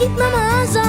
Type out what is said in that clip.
gitmem ağza.